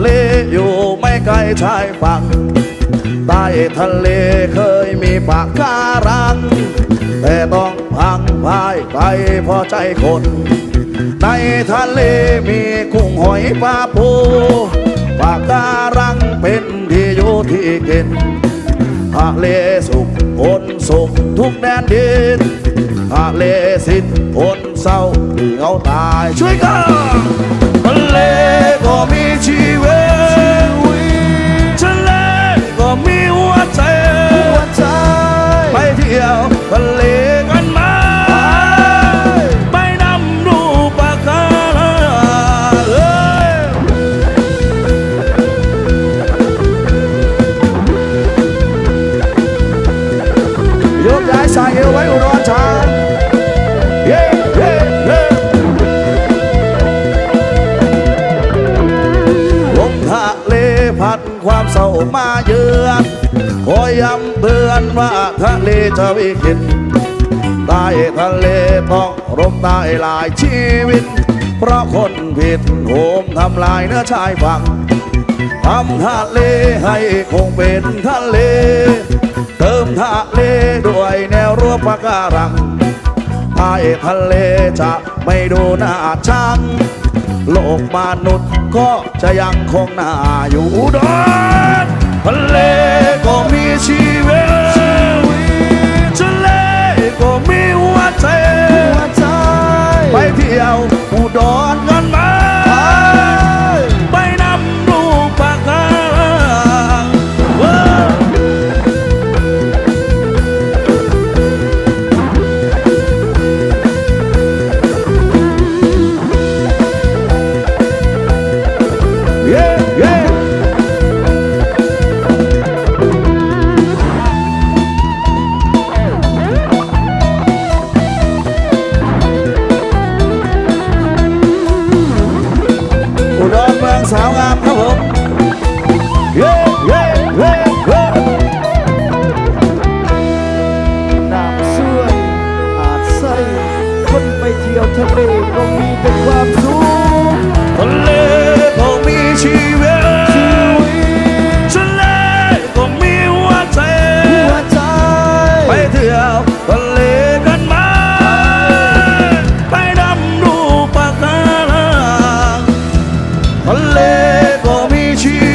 เลอยู่ไม่ไกลชายฝั่งใต้ทะเลเคยมีปากการัง แต่ต้องพังพายไปเพราะใจคน ในทะเลมีกุ้งหอยปลาปูปากการังเป็นที่อยู่ที่กินทะเลสุขคนสุขทุกแดนดินทะเลสิ้นคนเศร้าที่เขาตายช่วยกัน ทะเพัดความเศร้ามาเยือนคอยย้ำเตือนว่าทะเลจะวิกฤตใต้ทะเลต้องรมตายหลายชีวิต เพราะคนผิดโหมทำลายเนื้อชายฝั่งทำทะเลให้คงเป็นทะเล เติมทะเลด้วยแนวรั้วปะการังใต้ทะเลจะไม่ดูน้าชัง โลกมนุษย์ก็จะยังคงน่าอยู่ดอนทะเลก็มีชีวิตทะเลก็มีหัวใจหัวใจไปเที่ยวอุดรก็ ทะเลก็มีแต่ความสุขทะเลก็มีชีวิตทะเลก็มีหัวใจ ไปเถี่ยวทะเลกันไหมไปดำดูปะการังทะเลก็มีชีวิต